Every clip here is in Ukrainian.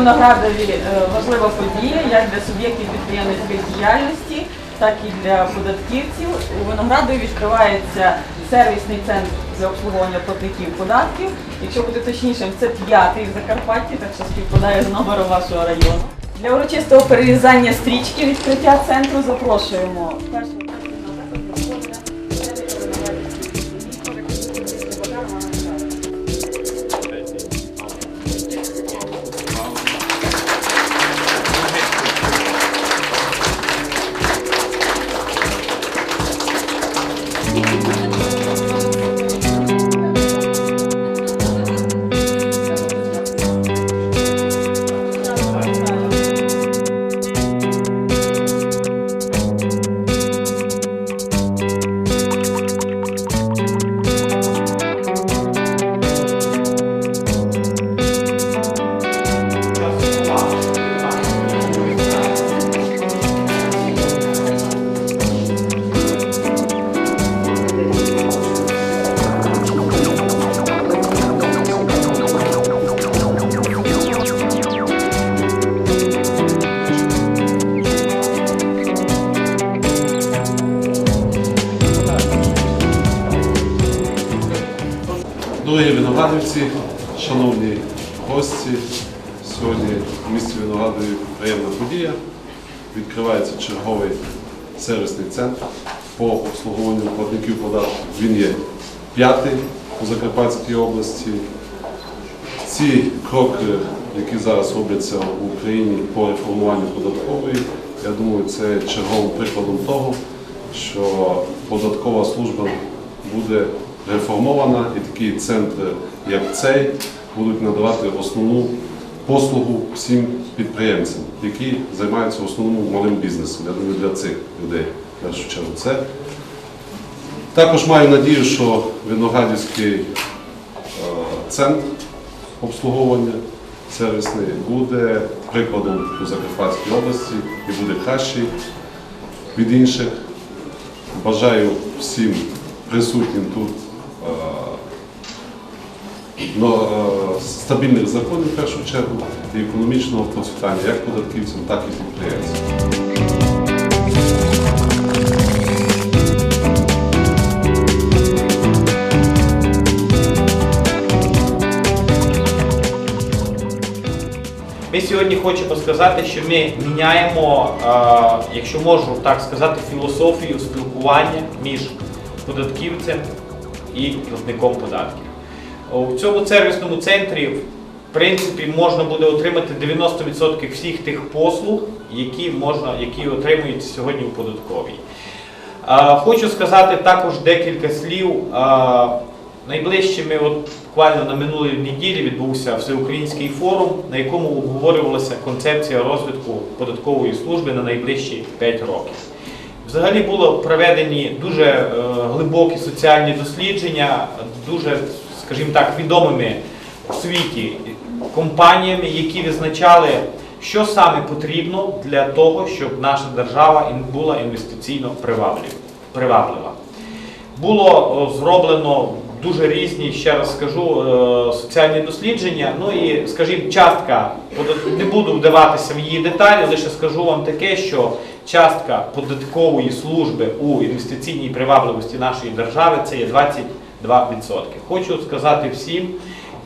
Виноградові е, важлива подія як для суб'єктів підприємницької діяльності, так і для податківців. У Виноградові відкривається сервісний центр для обслуговування платників податків. Якщо бути точнішим, це п'ятий в Закарпатті, так що співпадає з номером вашого району. Для урочистого перерізання стрічки відкриття центру запрошуємо виноградівці, шановні гості, сьогодні в місті Виноградові приємна подія. Відкривається черговий сервісний центр по обслуговуванню платників податків. Він є п'ятий у Закарпатській області. Ці кроки, які зараз робляться в Україні по реформуванню податкової, я думаю, це черговим прикладом того, що податкова служба буде реформована і такі центри, як цей, будуть надавати основну послугу всім підприємцям, які займаються в основному малим бізнесом. Я думаю, для цих людей в першу чергу це. Також маю надію, що Виноградівський е, центр обслуговування сервісний буде прикладом у Закарпатській області і буде кращий від інших. Бажаю всім присутнім тут но, е, стабільних законів в першу чергу і економічного процвітання як податківцям, так і підприємцям. Ми сьогодні хочемо сказати, що ми міняємо, е, якщо можу так сказати, філософію спілкування між податківцем і платником податків. У цьому сервісному центрі, в принципі, можна буде отримати 90% всіх тих послуг, які можна, які отримують сьогодні у податковій. Хочу сказати також декілька слів. Найближчими, от буквально на минулій неділі відбувся всеукраїнський форум, на якому обговорювалася концепція розвитку податкової служби на найближчі 5 років. Взагалі було проведені дуже е, глибокі соціальні дослідження, дуже, скажімо так, відомими в світі компаніями, які визначали, що саме потрібно для того, щоб наша держава була інвестиційно приваблива. Було зроблено дуже різні, ще раз скажу, е, соціальні дослідження. Ну і, скажімо, частка, не буду вдаватися в її деталі, лише скажу вам таке, що частка податкової служби у інвестиційній привабливості нашої держави це є 22%. Хочу сказати всім,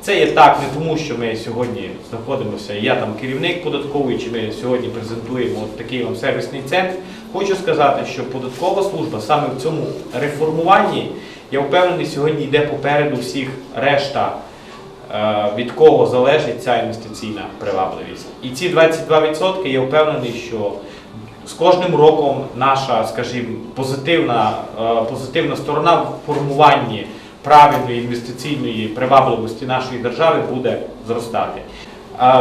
це є так не тому, що ми сьогодні знаходимося, я там керівник податковий, чи ми сьогодні презентуємо от такий вам сервісний центр. Хочу сказати, що податкова служба саме в цьому реформуванні, я впевнений, сьогодні йде попереду всіх решта, е, від кого залежить ця інвестиційна привабливість. І ці 22% я впевнений, що з кожним роком наша, скажімо, позитивна, е, позитивна сторона в формуванні правильної інвестиційної привабливості нашої держави буде зростати.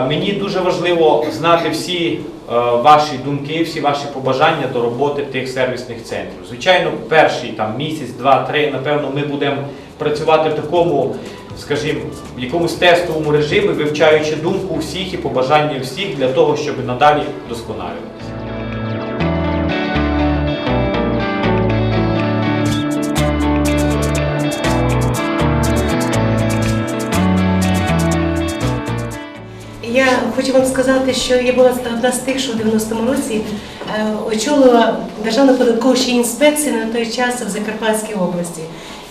Мені дуже важливо знати всі е, ваші думки, всі ваші побажання до роботи тих сервісних центрів. Звичайно, перший там місяць, два-три, напевно, ми будемо працювати в такому, скажімо, якомусь тестовому режимі, вивчаючи думку всіх і побажання всіх для того, щоб надалі досконалюватися. Я хочу вам сказати, що я була одна з тих, що в 90-му році е, очолила Державну податкову інспекцію на той час в Закарпатській області.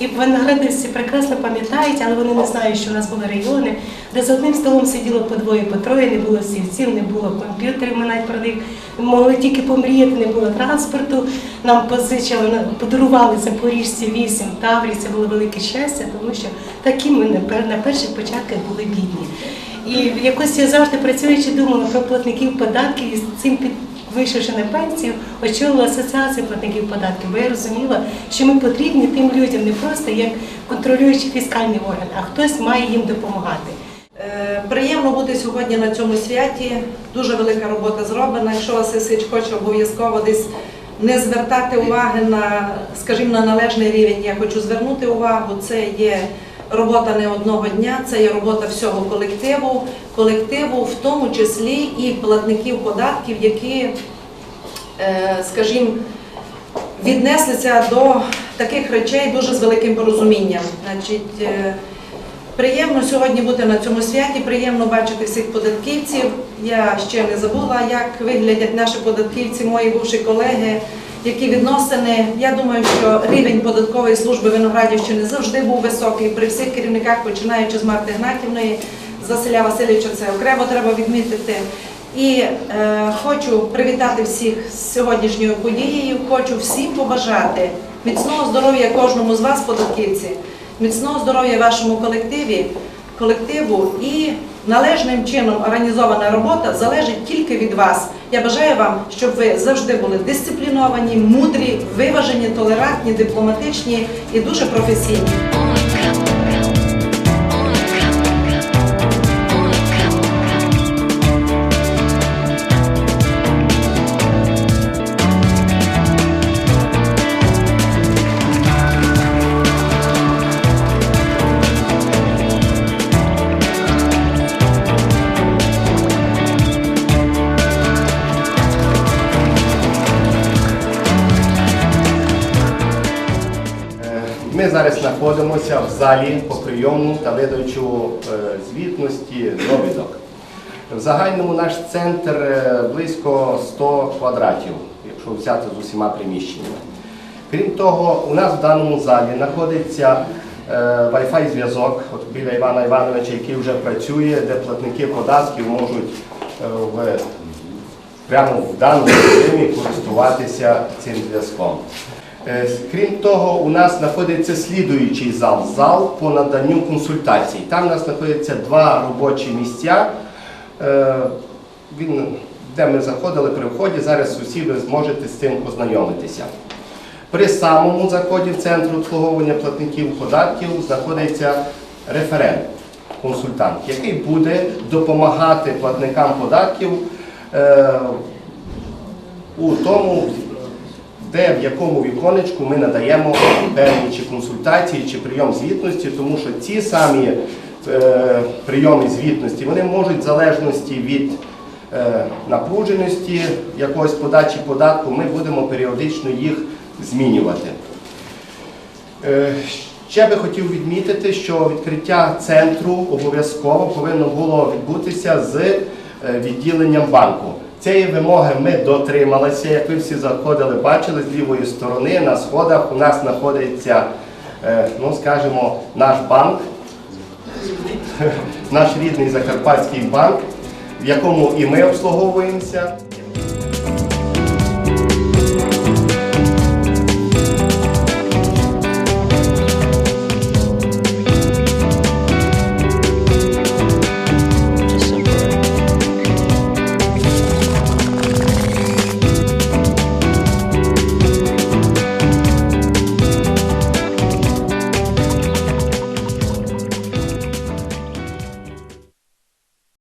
І виноградівці прекрасно пам'ятають, але вони не знають, що у нас були райони, де за одним столом сиділо по двоє, по троє, не було стільців, не було комп'ютерів, ми навіть про них могли тільки помріяти, не було транспорту. Нам позичили, на- подарували Запоріжці вісім таврій, це було велике щастя, тому що такі ми на перших початках були бідні. І якось я завжди працюючи, думала про платників податків і з цим під. Вийшовши на пенсію, очолила асоціацію платників податків, бо я розуміла, що ми потрібні тим людям не просто як контролюючий фіскальний орган, а хтось має їм допомагати. Е, Приємно бути сьогодні на цьому святі. Дуже велика робота зроблена. Якщо Василь Сич хоче обов'язково десь не звертати уваги на, скажімо, на належний рівень, я хочу звернути увагу. Це є робота не одного дня, це є робота всього колективу, колективу, в тому числі і платників податків, які, е, скажімо, віднеслися до таких речей дуже з великим порозумінням. Е, Приємно сьогодні бути на цьому святі, приємно бачити всіх податківців. Я ще не забула, як виглядять наші податківці, мої бувші колеги, які відносини. Я думаю, що рівень податкової служби Виноградівщини завжди був високий при всіх керівниках, починаючи з Марти Гнатівної, Василя Васильовича, це окремо треба відмітити. І е, хочу привітати всіх з сьогоднішньою подією. Хочу всім побажати міцного здоров'я кожному з вас, податківці, міцного здоров'я вашому колективі, колективу і належним чином організована робота залежить тільки від вас. Я бажаю вам, щоб ви завжди були дисципліновані, мудрі, виважені, толерантні, дипломатичні і дуже професійні. Знаходимося в залі по прийому та видачу е, звітності довідок. В загальному наш центр е, близько 100 квадратів, якщо взяти з усіма приміщеннями. Крім того, у нас в даному залі знаходиться е, Wi-Fi зв'язок біля Івана Івановича, який вже працює, де платники податків можуть в прямо в даному режимі користуватися цим зв'язком. Е, Крім того, у нас знаходиться слідуючий зал, зал по наданню консультацій. Там у нас знаходяться два робочі місця, е, де ми заходили при вході. Зараз усі ви зможете з цим ознайомитися. При самому заході в центр обслуговування платників податків знаходиться референт, консультант, який буде допомагати платникам податків е, у тому, де в якому віконечку ми надаємо певні чи консультації, чи прийом звітності, тому що ці самі е, прийоми звітності вони можуть в залежності від е, напруженості якогось подачі податку, ми будемо періодично їх змінювати. Е, Ще би хотів відмітити, що відкриття центру обов'язково повинно було відбутися з е, відділенням банку. Цієї вимоги ми дотрималися, як ви всі заходили, бачили з лівої сторони на сходах у нас знаходиться, е, ну скажімо, наш банк, наш рідний Закарпатський банк, в якому і ми обслуговуємося.